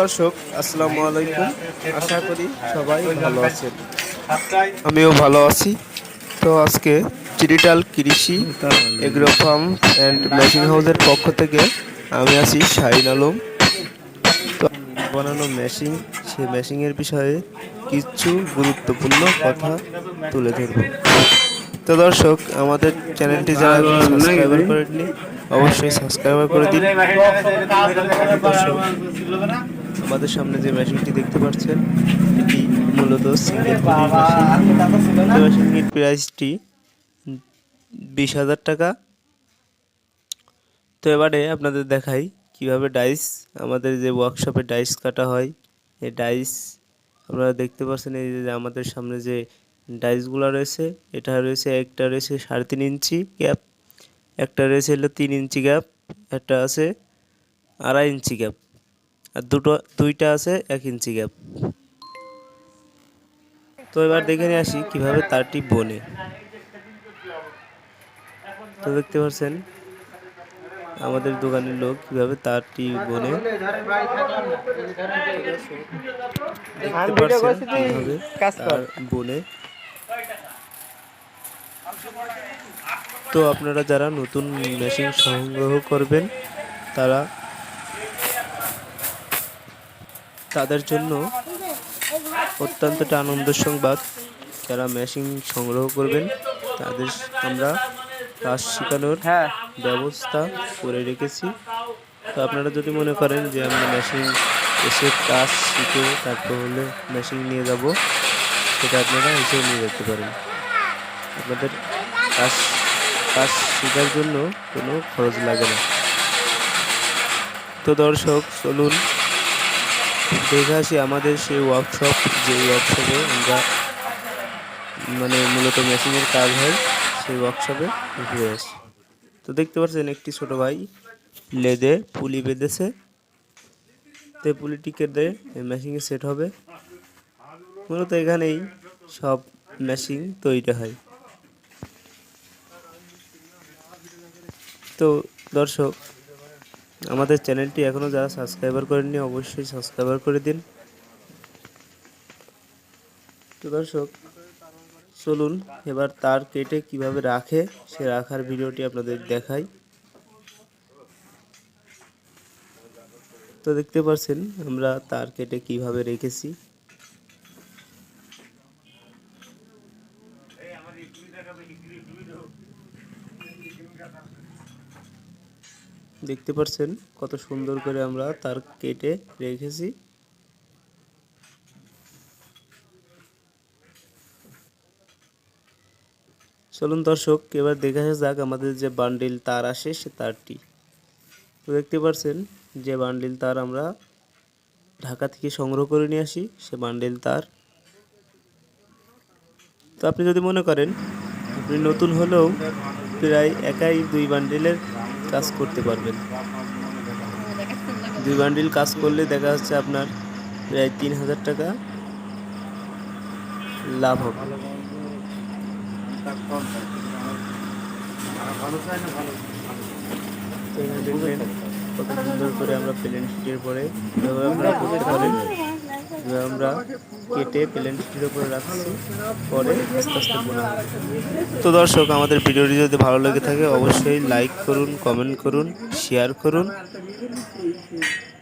দর্শক, আসসালামু আলাইকুম। আশা করি সবাই ভালো আছেন। আমিও ভালো আছি। তো আজকে ডিজিটাল কৃষি এগ্রো ফার্ম অ্যান্ড মেশিন হাউসের পক্ষ থেকে আমি আছি শাহিন আলম। তো বানানো মেশিন সেই মেশিনের বিষয়ে কিছু গুরুত্বপূর্ণ কথা তুলে ধরব। তো দর্শক আমাদের চ্যানেলটি যারা সাবস্ক্রাইবার করেননি অবশ্যই সাবস্ক্রাইবার করে দিন। আমাদের সামনে যে মেশিনটি দেখতে পাচ্ছেন এটি মূলত সিঙ্গেল প্রাইসটি বিশ হাজার টাকা। তো এবারে আপনাদের দেখাই কীভাবে ডাইস আমাদের যে ওয়ার্কশপে ডাইস কাটা হয় এই ডাইস আপনারা দেখতে পাচ্ছেন এই যে আমাদের সামনে যে ডাইসগুলো রয়েছে, এটা রয়েছে, একটা রয়েছে সাড়ে তিন ইঞ্চি গ্যাপ, একটা রয়েছে হলো তিন ইঞ্চি গ্যাপ, একটা আছে আড়াই ইঞ্চি গ্যাপ, আর দুটো, দুইটা আছে এক ইঞ্চি গ্যাপ। তো এবার দেখে নিয়ে আসি কীভাবে তারটি বনে। তো দেখতে পাচ্ছেন, আমাদের দোকানের লোক কীভাবে তারটি বনে। দেখতে পাচ্ছেন বনে তো আপনারা যারা নতুন মেশিন সংগ্রহ করবেন তারা তাদের জন্য অত্যন্ত একটা আনন্দের সংবাদ। যারা মেশিন সংগ্রহ করবেন তাদের আমরা কাজ শেখানোর ব্যবস্থা করে রেখেছি। তো আপনারা যদি মনে করেন যে আমরা মেশিন এসে কাজ শিখে তারপর হলে মেশিন নিয়ে যাব সেটা আপনারা এসে নিয়ে যেতে পারেন। আপনাদের কাজ কাজ শেখার জন্য কোনো খরচ লাগে না। তো দর্শক, চলুন দেখে আসি আমাদের সেই ওয়ার্কশপ যে ওয়ার্কশপে আমরা মানে মূলত মেশিনের কাজ হয়, সেই ওয়ার্কশপে ঘুরে আসি। তো দেখতে পাচ্ছেন একটি ছোট ভাই লেদে পুলি বেঁধেছে। তো পুলিটি কেটে মেশিনে সেট হবে। মূলত এখানেই সব মেশিন তৈরি হয়। তো দর্শক, আমাদের চ্যানেলটি এখনও যারা সাবস্ক্রাইবার করেননি অবশ্যই সাবস্ক্রাইবার করে দিন। তো দর্শক, চলুন এবার তার কেটে কীভাবে রাখে সে রাখার ভিডিওটি আপনাদের দেখাই। তো দেখতে পাচ্ছেন আমরা তার কেটে কীভাবে রেখেছি। দেখতে পাচ্ছেন কত সুন্দর করে আমরা তার কেটে রেখেছি। চলুন দর্শক, এবার দেখা যাক আমাদের যে বান্ডিল তার আসে, সে তারটি। তো দেখতে পাচ্ছেন যে বান্ডিল তার আমরা ঢাকা থেকে সংগ্রহ করে নিয়ে আসি, সে বান্ডিল তার। তো আপনি যদি মনে করেন, আপনি নতুন হলেও প্রায় একাই দুই বান্ডিলের কাজ করতে পারবেন। দুই বান্ডিল কাজ করলে দেখা যাচ্ছে আপনার প্রায় তিন হাজার টাকা লাভ হবে। কত সুন্দর করে আমরা প্লেন শিটের পরে করতে পারেন আমরা কেটে প্লেন শিটের উপরে রাখছি। পরে আস্তে আস্তে বোনা তো দর্শক, আমাদের ভিডিওটি যদি ভালো লেগে থাকে, অবশ্যই লাইক করুন কমেন্ট করুন শেয়ার করুন।